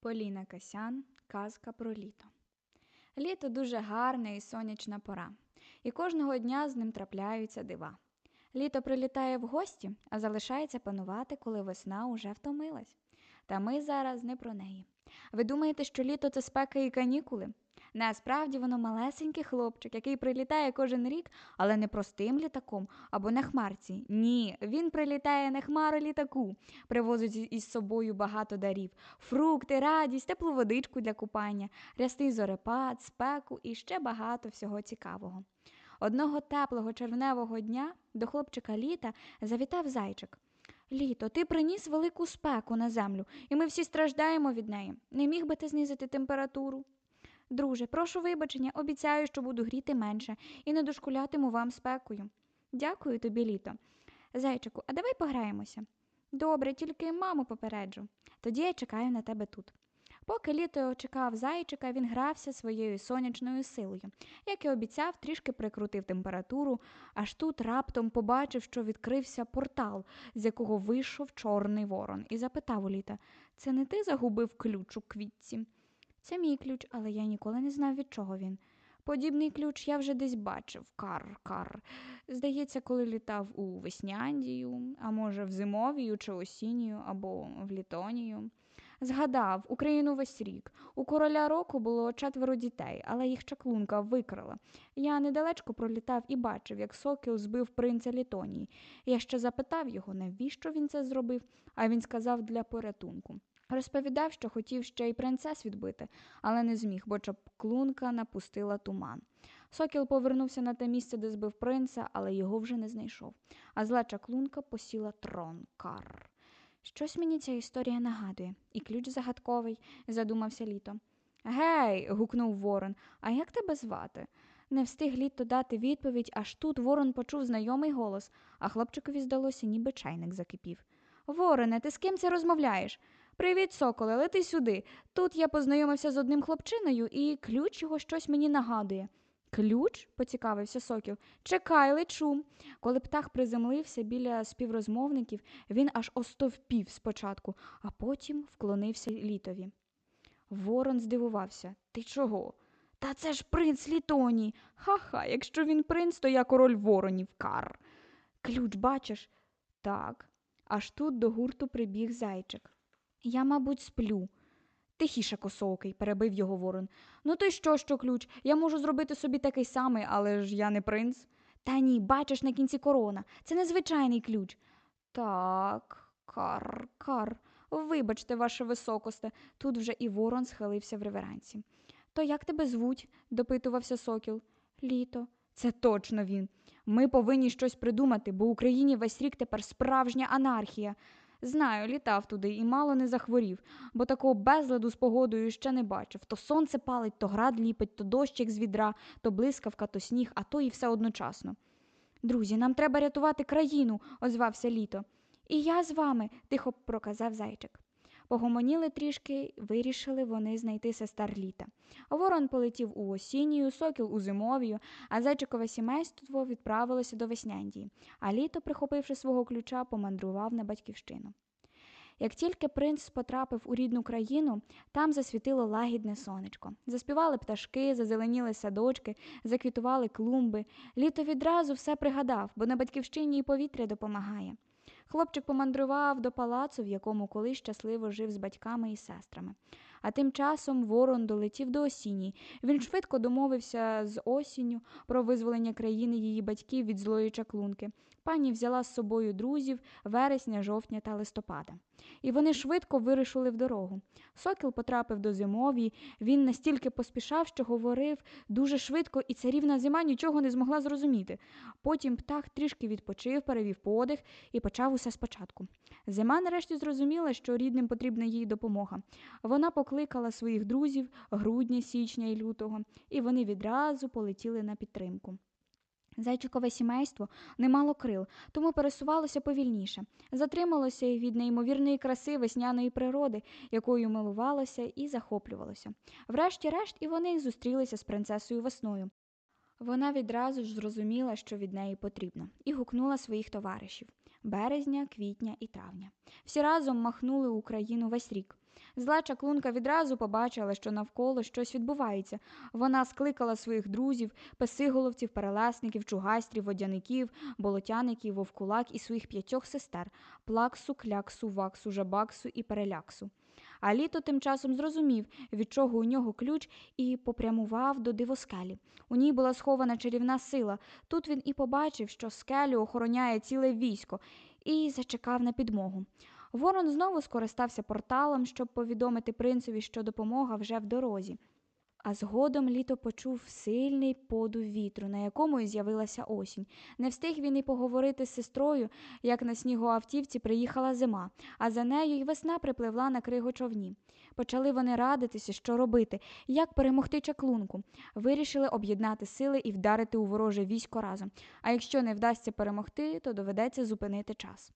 Поліна Касян, казка про літо. Літо дуже гарна і сонячна пора, і кожного дня з ним трапляються дива. Літо прилітає в гості, а залишається панувати, коли весна уже втомилась. Та ми зараз не про неї. Ви думаєте, що літо це спека і канікули? Насправді воно малесенький хлопчик, який прилітає кожен рік, але не простим літаком або на хмарці. Ні, він прилітає на хмару літаку, привозить із собою багато дарів: фрукти, радість, теплу водичку для купання, рясний зорепад, спеку і ще багато всього цікавого. Одного теплого червневого дня до хлопчика літа завітав зайчик. Літо, ти приніс велику спеку на землю, і ми всі страждаємо від неї. Не міг би ти знизити температуру? Друже, прошу вибачення, обіцяю, що буду гріти менше і не дошкулятиму вам спекою. Дякую тобі, літо. Зайчику, а давай пограємося. Добре, тільки маму попереджу. Тоді я чекаю на тебе тут. Поки літо чекав зайчика, він грався своєю сонячною силою. Як і обіцяв, трішки прикрутив температуру, аж тут раптом побачив, що відкрився портал, з якого вийшов чорний ворон, і запитав у літа Це не ти загубив ключ у квітці? Це мій ключ, але я ніколи не знав, від чого він. Подібний ключ я вже десь бачив. Кар, кар. Здається, коли літав у Весняндію, а може, в Зимовію чи Осінію, або в Літонію. Згадав, Україну весь рік. У короля року було четверо дітей, але їх чаклунка викрала. Я недалечко пролітав і бачив, як сокіл збив принця Літонії. Я ще запитав його, навіщо він це зробив, а він сказав для порятунку. Розповідав, що хотів ще й принцес відбити, але не зміг, бо чаклунка напустила туман. Сокіл повернувся на те місце, де збив принца, але його вже не знайшов. А зла чаклунка посіла трон кар. Щось мені ця історія нагадує, і ключ загадковий, задумався літо. Гей. гукнув Ворон, а як тебе звати? Не встиг літо дати відповідь, аж тут Ворон почув знайомий голос, а хлопчикові здалося, ніби чайник закипів. Вороне, ти з ким це розмовляєш? Привіт, соколе, лети сюди. Тут я познайомився з одним хлопчиною, і ключ його щось мені нагадує. Ключ? поцікавився сокіл. Чекай, лечу. Коли птах приземлився біля співрозмовників, він аж остовпів спочатку, а потім вклонився літові. Ворон здивувався. Ти чого? Та це ж принц Літонії. Ха-ха, якщо він принц, то я король воронів, кар. Ключ, бачиш? Так. Аж тут до гурту прибіг зайчик. Я, мабуть, сплю. Тихіше косоокий, перебив його ворон. Ну то й що, що ключ? Я можу зробити собі такий самий, але ж я не принц. Та ні, бачиш на кінці корона. Це незвичайний ключ. Так, кар, кар. Вибачте, ваше високосте. Тут вже і ворон схилився в реверансі. То як тебе звуть? допитувався сокіл. Літо. Це точно він. Ми повинні щось придумати, бо в Україні весь рік тепер справжня анархія. Знаю, літав туди і мало не захворів, бо такого безладу з погодою ще не бачив. То сонце палить, то град ліпить, то дощик з відра, то блискавка, то сніг, а то і все одночасно. Друзі, нам треба рятувати країну, озвався літо. І я з вами, тихо проказав зайчик. Погомоніли трішки, вирішили вони знайти сестер літа. Ворон полетів у осінню, сокіл у зимовію, а зайчикове сімейство відправилося до Весняндії, а літо, прихопивши свого ключа, помандрував на батьківщину. Як тільки принц потрапив у рідну країну, там засвітило лагідне сонечко. Заспівали пташки, зазеленіли садочки, заквітували клумби. Літо відразу все пригадав, бо на батьківщині і повітря допомагає. Хлопчик помандрував до палацу, в якому колись щасливо жив з батьками і сестрами. А тим часом ворон долетів до осінні. Він швидко домовився з осінню про визволення країни її батьків від злої чаклунки. Пані взяла з собою друзів вересня, жовтня та листопада. І вони швидко вирушили в дорогу. Сокіл потрапив до зимові, він настільки поспішав, що говорив дуже швидко, і царівна зима нічого не змогла зрозуміти. Потім птах трішки відпочив, перевів подих і почав усе спочатку. Зима нарешті зрозуміла, що рідним потрібна їй допомога. Вона покликала своїх друзів грудня, січня і лютого, і вони відразу полетіли на підтримку. Зайчикове сімейство не мало крил, тому пересувалося повільніше, затрималося від неймовірної краси весняної природи, якою милувалося і захоплювалося. Врешті-решт і вони зустрілися з принцесою весною. Вона відразу ж зрозуміла, що від неї потрібно, і гукнула своїх товаришів березня, квітня і травня. Всі разом махнули Україну весь рік. Зла чаклунка відразу побачила, що навколо щось відбувається. Вона скликала своїх друзів, песиголовців, перелесників, чугайстрів, водяників, болотяників, вовкулак і своїх п'ятьох сестер плаксу, кляксу, ваксу, жабаксу і переляксу. А літо тим часом зрозумів, від чого у нього ключ, і попрямував до дивоскелі. У ній була схована чарівна сила. Тут він і побачив, що скелю охороняє ціле військо, і зачекав на підмогу. Ворон знову скористався порталом, щоб повідомити принцеві, що допомога вже в дорозі. А згодом літо почув сильний подув вітру, на якому і з'явилася осінь. Не встиг він і поговорити з сестрою, як на снігоавтівці приїхала зима, а за нею й весна припливла на кригочовні. Почали вони радитися, що робити, як перемогти чаклунку. Вирішили об'єднати сили і вдарити у вороже військо разом. А якщо не вдасться перемогти, то доведеться зупинити час.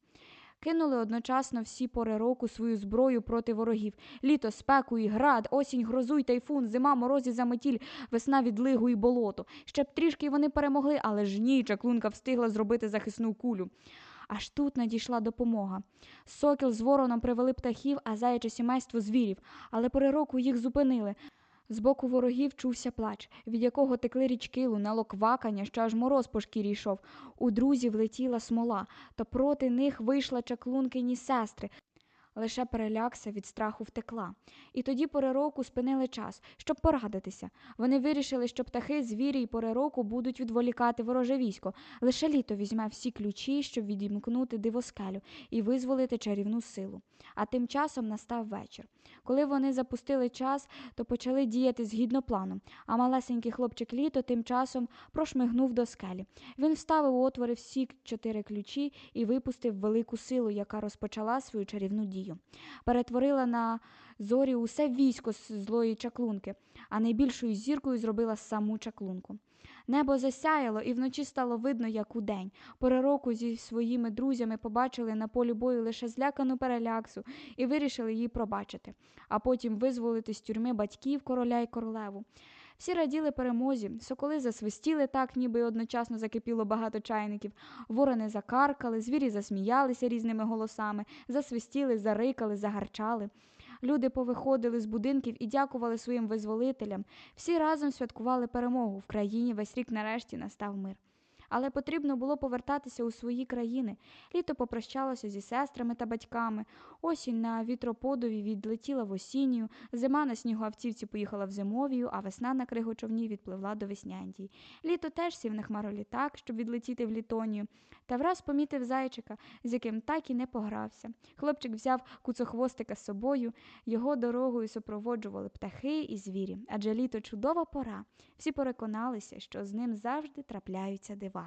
Кинули одночасно всі пори року свою зброю проти ворогів. Літо, спеку і град, осінь, грозу й тайфун, зима, морозі заметіль, весна відлигу і болото. Ще б трішки вони перемогли, але ж ні, чаклунка встигла зробити захисну кулю. Аж тут надійшла допомога. Сокіл з вороном привели птахів, а заяче сімейство звірів, але пори року їх зупинили. З боку ворогів чувся плач, від якого текли річки, лунало квакання, що аж мороз по шкірі йшов. У друзів летіла смола, то проти них вийшла чаклункині сестри. Лише перелякся від страху втекла. І тоді пори року спинили час, щоб порадитися. Вони вирішили, що птахи, звірі й пори року будуть відволікати вороже військо. Лише літо візьме всі ключі, щоб відімкнути дивоскелю і визволити чарівну силу. А тим часом настав вечір. Коли вони запустили час, то почали діяти згідно плану, а малесенький хлопчик літо тим часом прошмигнув до скелі. Він вставив у отвори всі чотири ключі і випустив велику силу, яка розпочала свою чарівну дію. Перетворила на зорі усе військо з злої чаклунки, а найбільшою зіркою зробила саму чаклунку. Небо засяяло, і вночі стало видно, як удень. Пори року зі своїми друзями побачили на полі бою лише злякану переляксу і вирішили її пробачити, а потім визволити з тюрми батьків короля й королеву. Всі раділи перемозі, соколи засвистіли так, ніби одночасно закипіло багато чайників. Ворони закаркали, звірі засміялися різними голосами, засвистіли, зарикали, загарчали. Люди повиходили з будинків і дякували своїм визволителям. Всі разом святкували перемогу. В країні весь рік нарешті настав мир. Але потрібно було повертатися у свої країни. Літо попрощалося зі сестрами та батьками. Осінь на вітроподові відлетіла в осінню, зима на снігоавцівці поїхала в зимовію, а весна на кригочовні відпливла до Весняндії. Літо теж сів на хмаролітак, щоб відлетіти в Літонію, та враз помітив зайчика, з яким так і не погрався. Хлопчик взяв куцохвостика з собою, його дорогою супроводжували птахи і звірі, адже літо чудова пора. Всі переконалися, що з ним завжди трапляються дива.